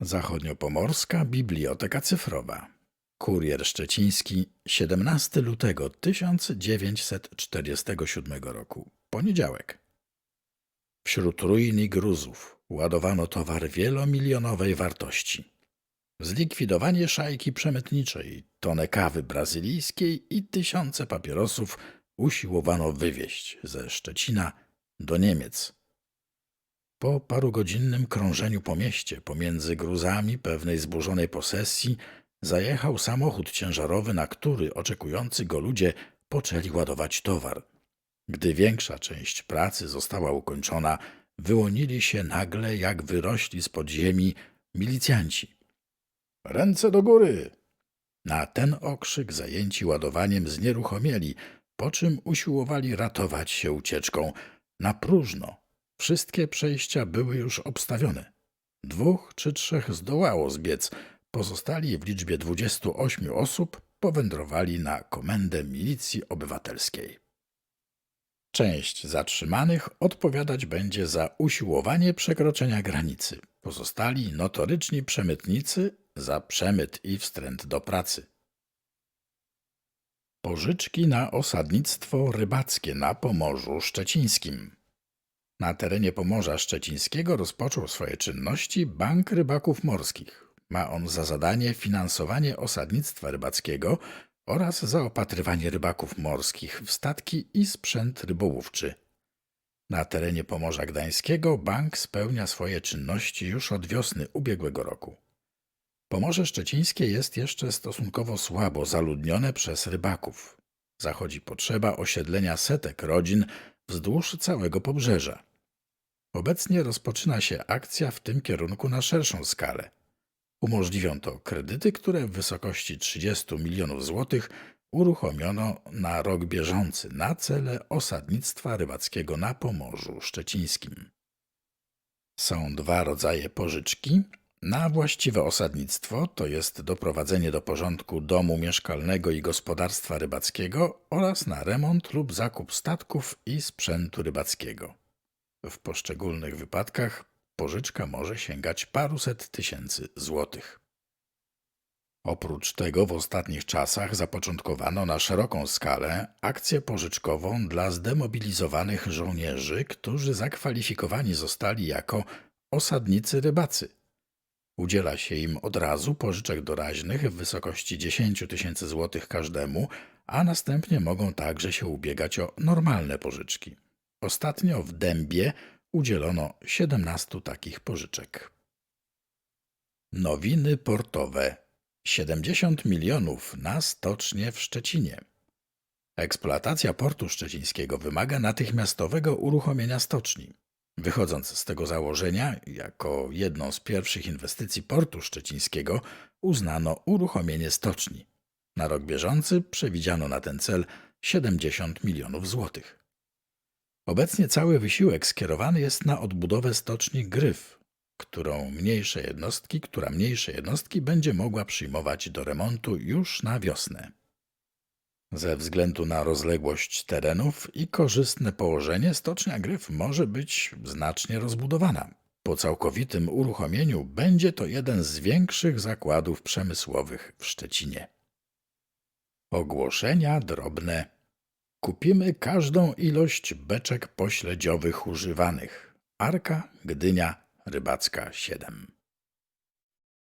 Zachodniopomorska Biblioteka Cyfrowa. Kurier Szczeciński, 17 lutego 1947 roku. Poniedziałek. Wśród ruin i gruzów ładowano towar wielomilionowej wartości. Zlikwidowanie szajki przemytniczej, tonę kawy brazylijskiej i tysiące papierosów usiłowano wywieźć ze Szczecina do Niemiec. Po parugodzinnym krążeniu po mieście pomiędzy gruzami pewnej zburzonej posesji zajechał samochód ciężarowy, na który oczekujący go ludzie poczęli ładować towar. Gdy większa część pracy została ukończona, wyłonili się nagle, jak wyrośli z podziemi, milicjanci. Ręce do góry! Na ten okrzyk zajęci ładowaniem znieruchomieli, po czym usiłowali ratować się ucieczką. Na próżno. Wszystkie przejścia były już obstawione. Dwóch czy trzech zdołało zbiec. Pozostali w liczbie 28 osób powędrowali na komendę milicji obywatelskiej. Część zatrzymanych odpowiadać będzie za usiłowanie przekroczenia granicy. Pozostali notoryczni przemytnicy za przemyt i wstręt do pracy. Pożyczki na osadnictwo rybackie na Pomorzu Szczecińskim. Na terenie Pomorza Szczecińskiego rozpoczął swoje czynności Bank Rybaków Morskich. Ma on za zadanie finansowanie osadnictwa rybackiego oraz zaopatrywanie rybaków morskich w statki i sprzęt rybołówczy. Na terenie Pomorza Gdańskiego bank spełnia swoje czynności już od wiosny ubiegłego roku. Pomorze Szczecińskie jest jeszcze stosunkowo słabo zaludnione przez rybaków. Zachodzi potrzeba osiedlenia setek rodzin wzdłuż całego pobrzeża. Obecnie rozpoczyna się akcja w tym kierunku na szerszą skalę. Umożliwią to kredyty, które w wysokości 30 milionów złotych uruchomiono na rok bieżący na cele osadnictwa rybackiego na Pomorzu Szczecińskim. Są dwa rodzaje pożyczki. Na właściwe osadnictwo, to jest doprowadzenie do porządku domu mieszkalnego i gospodarstwa rybackiego oraz na remont lub zakup statków i sprzętu rybackiego. W poszczególnych wypadkach pożyczka może sięgać paruset tysięcy złotych. Oprócz tego w ostatnich czasach zapoczątkowano na szeroką skalę akcję pożyczkową dla zdemobilizowanych żołnierzy, którzy zakwalifikowani zostali jako osadnicy rybacy. Udziela się im od razu pożyczek doraźnych w wysokości 10 tysięcy złotych każdemu, a następnie mogą także się ubiegać o normalne pożyczki. Ostatnio w Dębie udzielono 17 takich pożyczek. Nowiny portowe 70 milionów na stocznie w Szczecinie. Eksploatacja portu szczecińskiego wymaga natychmiastowego uruchomienia stoczni. Wychodząc z tego założenia, jako jedną z pierwszych inwestycji portu szczecińskiego uznano uruchomienie stoczni. Na rok bieżący przewidziano na ten cel 70 milionów złotych. Obecnie cały wysiłek skierowany jest na odbudowę stoczni Gryf, którą mniejsze jednostki, która mniejsze jednostki będzie mogła przyjmować do remontu już na wiosnę. Ze względu na rozległość terenów i korzystne położenie stocznia Gryf może być znacznie rozbudowana. Po całkowitym uruchomieniu będzie to jeden z większych zakładów przemysłowych w Szczecinie. Ogłoszenia drobne. Kupimy każdą ilość beczek pośledziowych używanych. Arka, Gdynia, Rybacka 7.